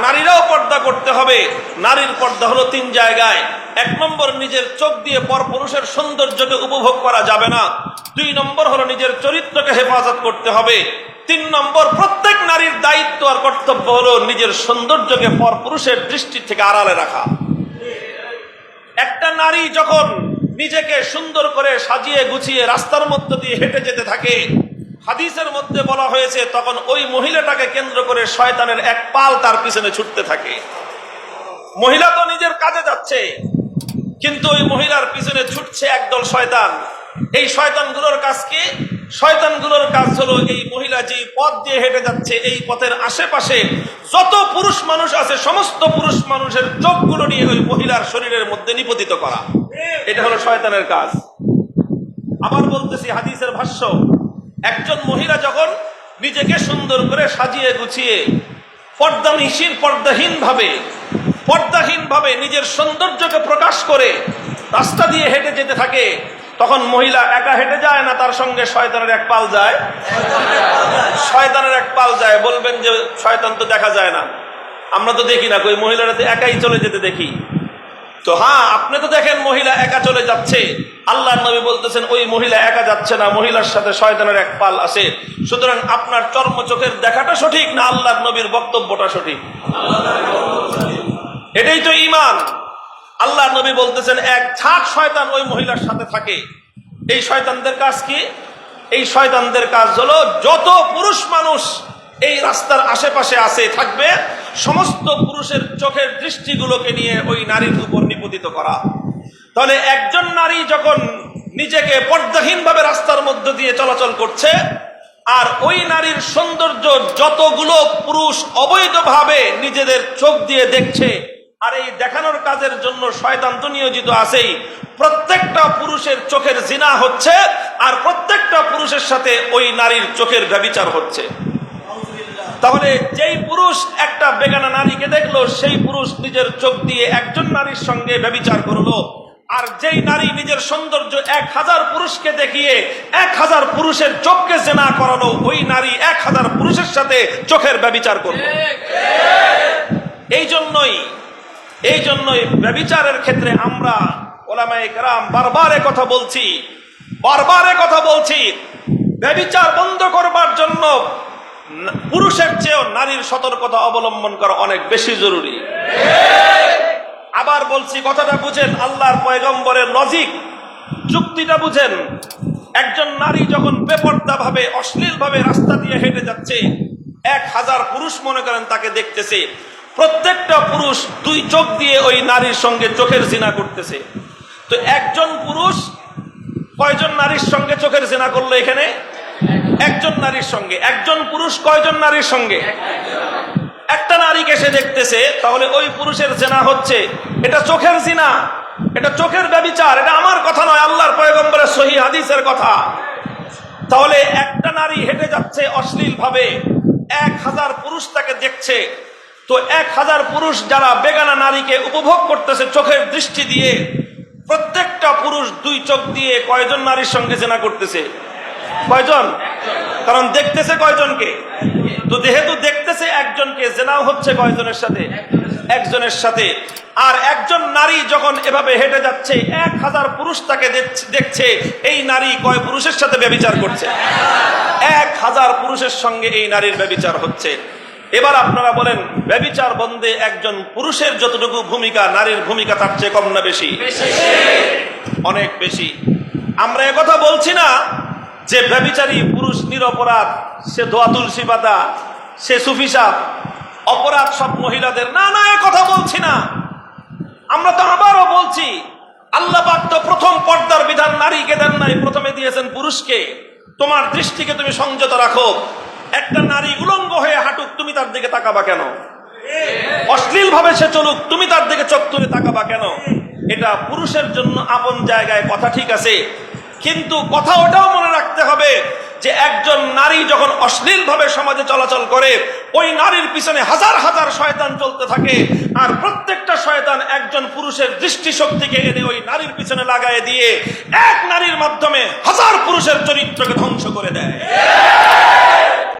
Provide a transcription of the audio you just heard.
নারীরাও পর্দা করতে হবে। নারীর পর্দা হলো তিন জায়গায়। এক নম্বর, নিজের চোখ দিয়ে পর পুরুষের সৌন্দর্যকে উপভোগ করা যাবে না। দুই নম্বর হলো নিজের চরিত্রকে হেফাজত করতে হবে। তিন নম্বর, প্রত্যেক নারীর দায়িত্ব আর কর্তব্য হলো নিজের সৌন্দর্যকে পর পুরুষের দৃষ্টি থেকে আড়ালে রাখা। একটা নারী যখন নিজেকে সুন্দর করে সাজিয়ে গুছিয়ে রাস্তার মধ্য দিয়ে হেঁটে যেতে থাকে হাদিসের মধ্যে বলা হয়েছে, তখন ওই মহিলাটাকে কেন্দ্র করে শয়তানের এক পাল তার পিছনে ছুটতে থাকে। মহিলা তো নিজের কাজে যাচ্ছে, কিন্তু ওই মহিলার পিছনে ছুটছে একদল শয়তান। এই শয়তানগুলোর কাজ কি? শয়তানগুলোর কাজ হলো এই মহিলা যে পথ দিয়ে হেঁটে যাচ্ছে, এই পথের আশেপাশে যত পুরুষ মানুষ আছে, সমস্ত পুরুষ মানুষের চোখগুলো নিয়ে ওই মহিলার শরীরের মধ্যে নিপতিত করা। এটা হলো শয়তানের কাজ। আবার বলতেছি হাদিসের ভাষ্য একজন মহিলা যখন নিজেকে সুন্দর করে সাজিয়ে গুছিয়ে পর্দানিসীন পর্দাহীন ভাবে পর্দাহীন ভাবে নিজের সৌন্দর্যকে প্রকাশ করে রাস্তা দিয়ে হেঁটে যেতে থাকে, তখন মহিলা একা হেঁটে যায় না, তার সঙ্গে শয়তানের এক পাল যায়। শয়তানের এক পাল যায়, বলবেন যে শয়তান তো দেখা যায় না। আমরা তো দেখি না, কই মহিলারা তো একাই চলে যেতে দেখি। তো হ্যাঁ আপনি তো দেখেন মহিলা একা চলে যাচ্ছে। আল্লাহ নবী বলতেছেন, ওই মহিলা একা যাচ্ছে না, মহিলার সাথে শয়তানের এক পাল আছে। সুতরাং আপনার চর্ম চোখের দেখাটা সঠিক না আল্লাহ নবীর বক্তব্যটা সঠিক? এটাই তো ইমান আল্লাহ নবী বলতেছেন, এক ঝাঁক শয়তান ওই মহিলার সাথে থাকে। এই শয়তানদের কাজ কি? এই শয়তানদের কাজ হলো, যত পুরুষ মানুষ এই রাস্তার আশেপাশে আছে, থাকবে সমস্ত পুরুষের চোখের দৃষ্টিগুলোকে নিয়ে ওই নারীর উপর নিপতিত করা। তাহলে একজন নারী যখন নিজেকে পর্দাহীনভাবে রাস্তার মধ্য দিয়ে চলাচল করছে, আর ওই নারীর সৌন্দর্য যতগুলো পুরুষ অবৈধভাবে নিজেদের চোখ দিয়ে দেখছে, আর এই দেখানোর কাজের জন্য শয়তান তো নিয়োজিত আছেই, প্রত্যেকটা পুরুষের চোখের জিনা হচ্ছে, আর প্রত্যেকটা পুরুষের সাথে ওই নারীর চোখের ব্যবিচার হচ্ছে। তাহলে যেই পুরুষ একটা বেগানা নারীকে দেখল, সেই পুরুষ নিজের চোখ দিয়ে একজন নারীর সঙ্গে ব্যবিচার করল। আর যেই নারী নিজের সৌন্দর্য এক হাজার পুরুষকে দেখিয়ে এক হাজার পুরুষের চোখকে জেনা করালো, ওই নারী এক হাজার পুরুষের সাথে চোখের ব্যবিচার করল। এই জন্যই এই জন্যই ব্যবিচারের ক্ষেত্রে আমরা ওলামায়ে কেরাম বারবার কথা বলছি, বারবার কথা বলছি। ব্যবিচার বন্ধ করবার জন্য পুরুষের চেয়েও নারীর সতর্কতা অবলম্বন করা অনেক বেশি জরুরি। আবার বলছি, কথাটা বুঝেন, আল্লাহর পয়গম্বরের লজিক যুক্তিটা বুঝেন, একজন নারী যখন বেপর্দা ভাবে অশ্লীল ভাবে রাস্তা দিয়ে হেঁটে যাচ্ছে, এক হাজার পুরুষ মনে করেন তাকে দেখতেছে। প্রত্যেকটা পুরুষ দুই চোখ দিয়ে ওই নারীর সঙ্গে চোখের জিনা করতেছে। তো একজন পুরুষ, কয়জন নারীর সঙ্গে চোখের জিনা করল এখানে? একজন নারীর সঙ্গে, একজন পুরুষ কয়জন নারীর সঙ্গে? একটা নারীকে সে দেখতেছে, তাহলে ওই পুরুষের জেনা হচ্ছে, এটা চোখের জিনা, এটা চোখের ব্যবিচার, এটা আমার কথা নয়, আল্লাহর পয়গম্বরের সহি হাদিসের কথা। তাহলে একটা নারী হেঁটে যাচ্ছে অশ্লীল ভাবে এক হাজার পুরুষ তাকে দেখছে, তো এক হাজার পুরুষ যারা বেগানা নারীকে উপভোগ করতেছে চোখের দৃষ্টি দিয়ে, প্রত্যেকটা পুরুষ দুই চোখ দিয়ে কয়জন নারীর সঙ্গে জেনা করতেছে? কয়জন? কারণ দেখতেছে কয়জনকে? তো যেহেতু দেখতেছে একজনকে, জেনাও হচ্ছে কয়জনের সাথে? একজনের সাথে। আর একজন নারী যখন এভাবে হেঁটে যাচ্ছে, এক হাজার পুরুষ তাকে দেখছে- এই নারী কয় পুরুষের সাথে ব্যবিচার করছে? এক হাজার পুরুষের সঙ্গে এই নারীর ব্যবিচার হচ্ছে। এবার আপনারা বলেন, ব্যবিচার বন্ধে একজন পুরুষের যতটুকু ভূমিকা, নারীর ভূমিকা তার চেয়ে কম না বেশি? অনেক বেশি। আমরা কথা বলছি না যে ব্যবিচারী পুরুষ নিরপরাধ, সে দোয়া তুলসী পাতা, সে সুফিসাব অপরাধ সব মহিলাদের। না না, এ কথা বলছি না। আমরা তো আবারও বলছি, আল্লাহ তো প্রথম পর্দার বিধান নারীকে দেন নাই, প্রথমে দিয়েছেন পুরুষকে। তোমার দৃষ্টিকে তুমি সংযত রাখো। একটা নারী উলঙ্গ হয়ে হাঁটুক, তুমি তার দিকে তাকাবা কেন? অশ্লীল ভাবে সে চলুক, তুমি তার দিকে চোখ তুলে তাকাবা কেন? এটা পুরুষের জন্য আপন জায়গায় কথা ঠিক আছে, কিন্তু কথা ওটাও মনে রাখতে হবে যে একজন নারী যখন অশ্লীল ভাবে সমাজে চলাচল করে, ওই নারীর পিছনে হাজার হাজার শয়তান চলতে থাকে, আর প্রত্যেকটা শয়তান একজন পুরুষের দৃষ্টিশক্তিকে এনে ওই নারীর পিছনে লাগায় দিয়ে এক নারীর মাধ্যমে হাজার পুরুষের চরিত্রকে ধ্বংস করে দেয়।